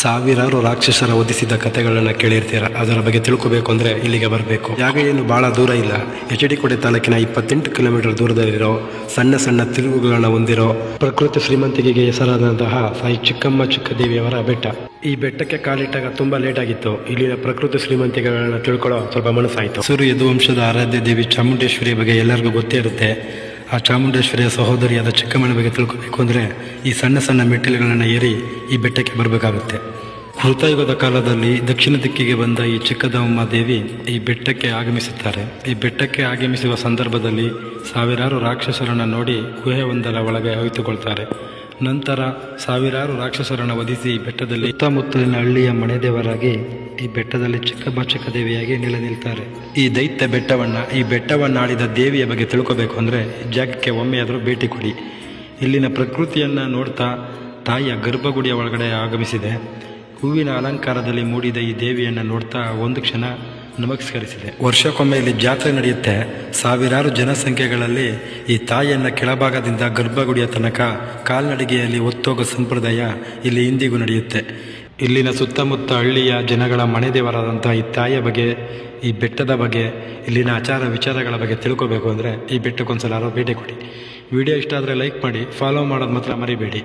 ಸಾವಿರಾರು ರಾಕ್ಷಸರ ಒದಿಸಿದ ಕಥೆಗಳನ್ನು ಕೇಳಿರ್ತೀರ. ಅದರ ಬಗ್ಗೆ ತಿಳ್ಕೋಬೇಕು ಅಂದರೆ ಇಲ್ಲಿಗೆ ಬರಬೇಕು. ಜಾಗ ಏನು ಭಾಳ ದೂರ ಇಲ್ಲ. ಎಚ್ ಡಿ ಕೋಟೆ ತಾಲೂಕಿನ ಇಪ್ಪತ್ತೆಂಟು ಕಿಲೋಮೀಟರ್ ದೂರದಲ್ಲಿರೋ, ಸಣ್ಣ ಸಣ್ಣ ತಿರುವುಗಳನ್ನು ಹೊಂದಿರೋ ಪ್ರಕೃತಿ ಶ್ರೀಮಂತಿಕೆಗೆ ಹೆಸರಾದಂತಹ ಸಾಯಿ ಚಿಕ್ಕಮ್ಮ ಚಿಕ್ಕದೇವಿಯವರ ಬೆಟ್ಟ. ಈ ಬೆಟ್ಟಕ್ಕೆ ಕಾಲಿಟ್ಟಾಗ ತುಂಬ ಲೇಟ್ ಆಗಿತ್ತು. ಇಲ್ಲಿನ ಪ್ರಕೃತಿ ಶ್ರೀಮಂತಿಕೆಗಳನ್ನ ತಿಳ್ಕೊಳ್ಳೋ ಸ್ವಲ್ಪ ಮನಸ್ಸಾಯಿತು. ಸೂರ್ಯ ಯದುವಂಶದ ಆರಾಧ್ಯ ದೇವಿ ಚಾಮುಂಡೇಶ್ವರಿ ಬಗ್ಗೆ ಎಲ್ಲರಿಗೂ ಗೊತ್ತೇ ಇರುತ್ತೆ. ಆ ಚಾಮುಂಡೇಶ್ವರಿಯ ಸಹೋದರಿಯಾದ ಚಿಕ್ಕಮ್ಮನ ಬಗ್ಗೆ ತಿಳ್ಕೋಬೇಕು ಅಂದರೆ ಈ ಸಣ್ಣ ಸಣ್ಣ ಮೆಟ್ಟಿಲುಗಳನ್ನು ಏರಿ ಈ ಬೆಟ್ಟಕ್ಕೆ ಬರಬೇಕಾಗುತ್ತೆ. ಕೃತಯುಗದ ಕಾಲದಲ್ಲಿ ದಕ್ಷಿಣ ದಿಕ್ಕಿಗೆ ಬಂದ ಈ ಚಿಕ್ಕದಮ್ಮ ದೇವಿ ಈ ಬೆಟ್ಟಕ್ಕೆ ಆಗಮಿಸುತ್ತಾರೆ. ಈ ಬೆಟ್ಟಕ್ಕೆ ಆಗಮಿಸುವ ಸಂದರ್ಭದಲ್ಲಿ ಸಾವಿರಾರು ರಾಕ್ಷಸರನ್ನು ನೋಡಿ ಗುಹೆಯೊಂದರ ಒಳಗೆ ಅವಿತುಕೊಳ್ತಾರೆ ನಂತರ ಸಾವಿರಾರು ರಾಕ್ಷಸರನ್ನು ವಧಿಸಿ ಬೆಟ್ಟದಲ್ಲಿ ಸುತ್ತಮುತ್ತಲಿನ ಹಳ್ಳಿಯ ಮನೆದೇವರಾಗಿ ಈ ಬೆಟ್ಟದಲ್ಲಿ ಚಿಕ್ಕಮ್ಮ ದೇವಿಯಾಗಿ ನೆಲೆ ನಿಲ್ತಾರೆ. ಈ ದೈತ್ಯ ಬೆಟ್ಟವನ್ನ, ಈ ಬೆಟ್ಟವನ್ನಾಡಿದ ದೇವಿಯ ಬಗ್ಗೆ ತಿಳ್ಕೋಬೇಕು ಅಂದರೆ ಜಾಗಕ್ಕೆ ಒಮ್ಮೆಯಾದರೂ ಭೇಟಿ ಕೊಡಿ. ಇಲ್ಲಿನ ಪ್ರಕೃತಿಯನ್ನ ನೋಡ್ತಾ ತಾಯಿಯ ಗರ್ಭಗುಡಿಯ ಒಳಗಡೆ ಆಗಮಿಸಿದೆ. ಹೂವಿನ ಅಲಂಕಾರದಲ್ಲಿ ಮೂಡಿದ ಈ ದೇವಿಯನ್ನು ನೋಡ್ತಾ ಒಂದು ಕ್ಷಣ ನಮಸ್ಕರಿಸಿದೆ. ವರ್ಷಕ್ಕೊಮ್ಮೆ ಇಲ್ಲಿ ಜಾತ್ರೆ ನಡೆಯುತ್ತೆ. ಸಾವಿರಾರು ಜನಸಂಖ್ಯೆಗಳಲ್ಲಿ ಈ ತಾಯಿಯನ್ನ ಕೆಳಭಾಗದಿಂದ ಗರ್ಭಗುಡಿಯ ತನಕ ಕಾಲ್ನಡಿಗೆಯಲ್ಲಿ ಒತ್ತೋಗೋ ಸಂಪ್ರದಾಯ ಇಲ್ಲಿ ಇಂದಿಗೂ ನಡೆಯುತ್ತೆ. ಇಲ್ಲಿನ ಸುತ್ತಮುತ್ತ ಹಳ್ಳಿಯ ಜನಗಳ ಮನೆದೇವರಾದಂಥ ಈ ತಾಯಿಯ ಬಗ್ಗೆ, ಈ ಬೆಟ್ಟದ ಬಗ್ಗೆ, ಇಲ್ಲಿನ ಆಚಾರ ವಿಚಾರಗಳ ಬಗ್ಗೆ ತಿಳ್ಕೊಬೇಕು ಅಂದರೆ ಈ ಬೆಟ್ಟಕ್ಕೊಂದ್ಸಲ ಭೇಟಿ ಕೊಡಿ. ವಿಡಿಯೋ ಇಷ್ಟ ಆದರೆ ಲೈಕ್ ಮಾಡಿ, ಫಾಲೋ ಮಾಡೋದು ಮಾತ್ರ ಮರಿಬೇಡಿ.